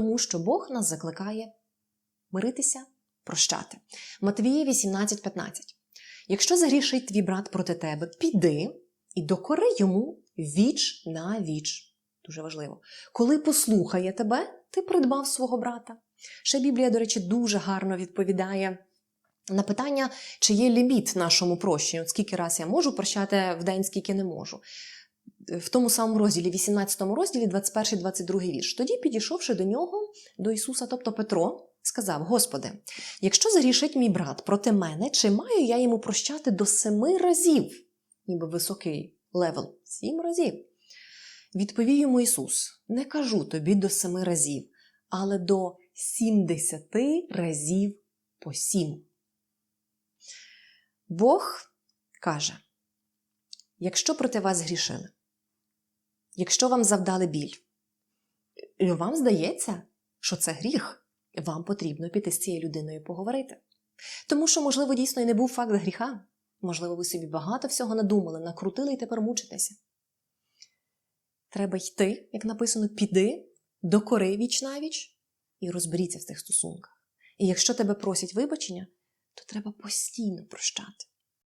Тому що Бог нас закликає миритися, прощати. Матвія 18:15. Якщо загрішить твій брат проти тебе, піди і докори йому віч на віч. Дуже важливо. Коли послухає тебе, ти придбав свого брата. Ще Біблія, до речі, дуже гарно відповідає на питання, чи є ліміт нашому прощенню, скільки раз я можу прощати в день, скільки не можу. В тому самому розділі, 18 розділі, 21-22 вірш. Тоді, підійшовши до нього, до Ісуса, тобто Петро, сказав: Господи, якщо загрішить мій брат проти мене, чи маю я йому прощати до семи разів? Ніби високий левел, сім разів. Відповів йому Ісус: Не кажу тобі до семи разів, але до сімдесяти разів по сім. Бог каже: якщо проти вас грішили, якщо вам завдали біль, вам здається, що це гріх, вам потрібно піти з цією людиною поговорити. Тому що, можливо, дійсно і не був факт гріха. Можливо, ви собі багато всього надумали, накрутили і тепер мучитеся. Треба йти, як написано, піди, докори віч навіч і розберіться в цих стосунках. І якщо тебе просять вибачення, то треба постійно прощати.